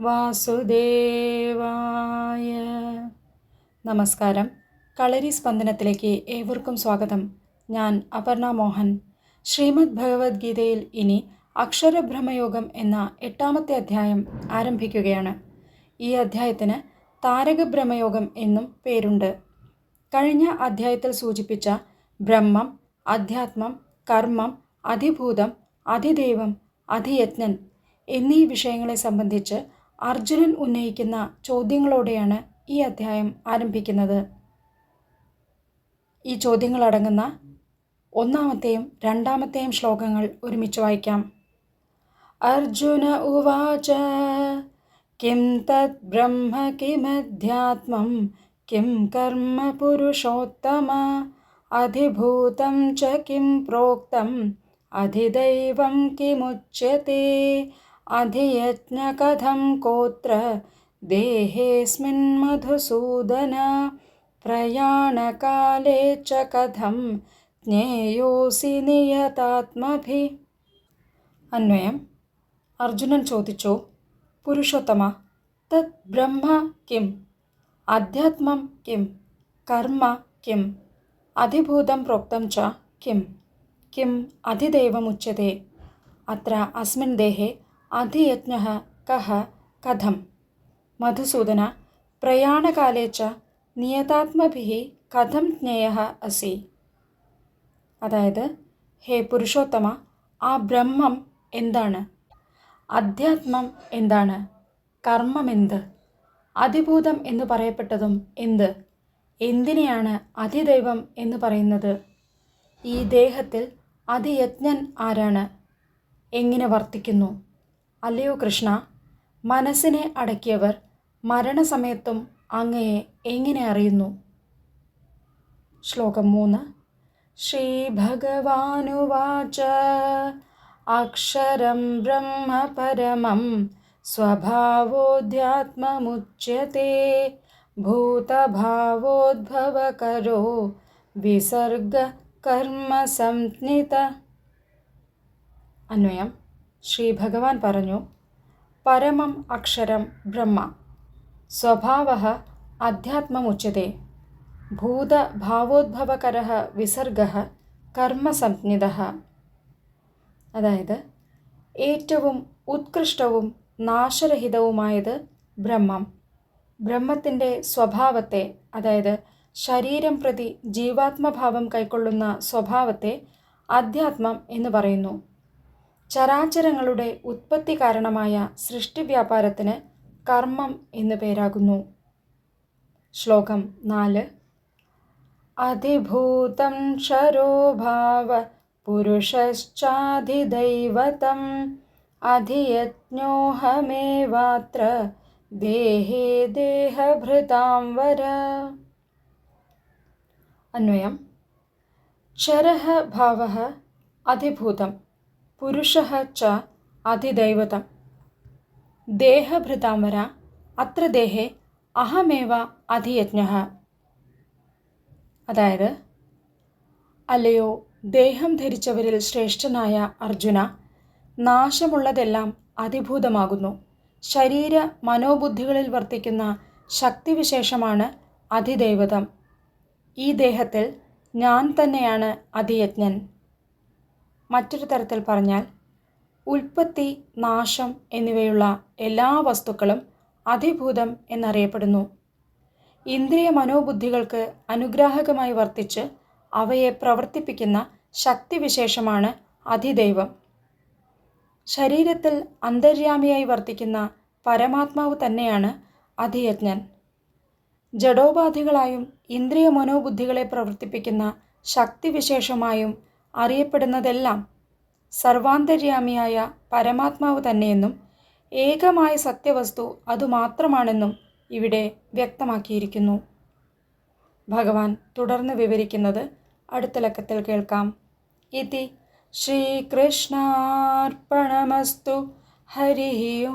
വാസുദേവായ. നമസ്കാരം. കളരി സ്പന്ദനത്തിലേക്ക് ഏവർക്കും സ്വാഗതം. ഞാൻ അപർണ മോഹൻ. ശ്രീമദ് ഭഗവത്ഗീതയിൽ ഇനി അക്ഷരബ്രഹ്മയോഗം എന്ന എട്ടാമത്തെ അധ്യായം ആരംഭിക്കുകയാണ്. ഈ അധ്യായത്തിന് താരകബ്രഹ്മയോഗം എന്നും പേരുണ്ട്. കഴിഞ്ഞ അധ്യായത്തിൽ സൂചിപ്പിച്ച ബ്രഹ്മം അധ്യാത്മം കർമ്മം അതിഭൂതം അധിദൈവം അതിയജ്ഞൻ എന്നീ വിഷയങ്ങളെ സംബന്ധിച്ച് അർജുനൻ ഉന്നയിക്കുന്ന ചോദ്യങ്ങളോടെയാണ് ഈ അധ്യായം ആരംഭിക്കുന്നത്. ഈ ചോദ്യങ്ങളടങ്ങുന്ന ഒന്നാമത്തെയും രണ്ടാമത്തെയും ശ്ലോകങ്ങൾ ഒരുമിച്ച് വായിക്കാം. അർജുന ഉവാച കിം തത് ബ്രഹ്മ കിമധ്യാത്മം? കിം കർമ്മ പുരുഷോത്തമ? അധിഭൂതം ച കിം അധിദൈവം കിമുച്യത്തെ अधियज्ञकथं कोत्र देहेऽस्मिन् मधुसूदन प्रयाणकाले च कथं ജ്ഞേയോസി നിയതാത്മഭി അന്വയം അർജുനൻ ചോദിച്ചു പുരുഷോത്തമ തത് ബ്രഹ്മ കിം അധ്യാത്മം കിം കർമ്മ കിം അധിഭൂതം പ്രോക്തം ച കിം കിം അധിദൈവമുച്യത്തെ അത്ര അസ്മിൻ ദേഹേ അധിയജ്ഞഃ കഹ കഥം. മധുസൂദന പ്രയാണകാലേ ച നിയതാത്മഭി കഥം ജ്ഞേയ അസി. അതായത് ഹേ പുരുഷോത്തമ ആ ബ്രഹ്മം എന്താണ്? അധ്യാത്മം എന്താണ്? കർമ്മം എന്ത്? അതിഭൂതം എന്ന് പറയപ്പെട്ടതും എന്ത്? എന്തിനെയാണ് അതിദൈവം എന്ന് പറയുന്നത്? ഈ ദേഹത്തിൽ അതിയജ്ഞൻ ആരാണ്? എങ്ങനെ വർത്തിക്കുന്നു? അല്ലയോ കൃഷ്ണ? മനസ്സിനെ അടക്കിയവർ മരണസമയത്തും അങ്ങയെ എങ്ങനെ അറിയുന്നു? ശ്ലോകം മൂന്ന്. ശ്രീഭഗവാനുവാച അക്ഷരം ബ്രഹ്മ പരമം സ്വഭാവോധ്യാത്മമുച്യത്തെ ഭൂതഭാവോദ്ഭവകരോ വിസർഗ കർമ്മ സംജ്ഞിത അന്വയം. ശ്രീ ഭഗവാൻ പറഞ്ഞു പരമം അക്ഷരം ബ്രഹ്മ സ്വഭാവ അധ്യാത്മമുച്യത്തെ ഭൂതഭാവോദ്ഭവകര വിസർഗ കർമ്മസംജ്ഞിത. അതായത് ഏറ്റവും ഉത്കൃഷ്ടവും നാശരഹിതവുമായത് ബ്രഹ്മം. ബ്രഹ്മത്തിന്റെ സ്വഭാവത്തെ അതായത് ശരീരം പ്രതി ജീവാത്മഭാവം കൈക്കൊള്ളുന്ന സ്വഭാവത്തെ അധ്യാത്മം എന്ന് പറയുന്നു. ചരാചരങ്ങളുടെ ഉത്പത്തി കാരണമായ സൃഷ്ടിവ്യാപാരത്തിന് കർമ്മം എന്നു പേരാകുന്നു. ശ്ലോകം നാല്. അധിഭൂതം ക്ഷരോഭാവ പുരുഷശ്ചാധിദൈവതം അധിയജ്ഞോഹമേവാത്ര ദേഹേ ദേഹഭൃതാം വര. അന്വയം. ക്ഷരഹ ഭാവ അധിഭൂതം പുരുഷ ച അതിദൈവതം. ദേഹഭൃതാംവര അത്ര ദേഹേ അഹമേവ അധിയജ്ഞ അതായത് അല്ലയോ ദേഹം ധരിച്ചവരിൽ ശ്രേഷ്ഠനായ അർജുന നാശമുള്ളതെല്ലാം അതിഭൂതമാകുന്നു. ശരീര മനോബുദ്ധികളിൽ വർത്തിക്കുന്ന ശക്തിവിശേഷമാണ് അതിദൈവതം. ഈ ദേഹത്തിൽ ഞാൻ തന്നെയാണ് അതിയജ്ഞൻ. മറ്റൊരു തരത്തിൽ പറഞ്ഞാൽ ഉൽപ്പത്തി നാശം എന്നിവയുള്ള എല്ലാ വസ്തുക്കളും അധിഭൂതം എന്നറിയപ്പെടുന്നു. ഇന്ദ്രിയ മനോബുദ്ധികൾക്ക് അനുഗ്രാഹകമായി വർത്തിച്ച് അവയെ പ്രവർത്തിപ്പിക്കുന്ന ശക്തിവിശേഷമാണ് അതിദൈവം. ശരീരത്തിൽ അന്തര്യാമിയായി വർത്തിക്കുന്ന പരമാത്മാവ് തന്നെയാണ് അധിയജ്ഞൻ ജഡോപാധികളായും ഇന്ദ്രിയ മനോബുദ്ധികളെ പ്രവർത്തിപ്പിക്കുന്ന ശക്തിവിശേഷമായും അറിയപ്പെടുന്നതെല്ലാം സർവാന്തര്യാമിയായ പരമാത്മാവ് തന്നെയെന്നും ഏകമായ സത്യവസ്തു അതുമാത്രമാണെന്നും ഇവിടെ വ്യക്തമാക്കിയിരിക്കുന്നു. ഭഗവാൻ തുടർന്ന് വിവരിക്കുന്നത് അടുത്ത ലക്കത്തിൽ കേൾക്കാം. ഇതി ശ്രീകൃഷ്ണാർപ്പണമസ്തു ഹരി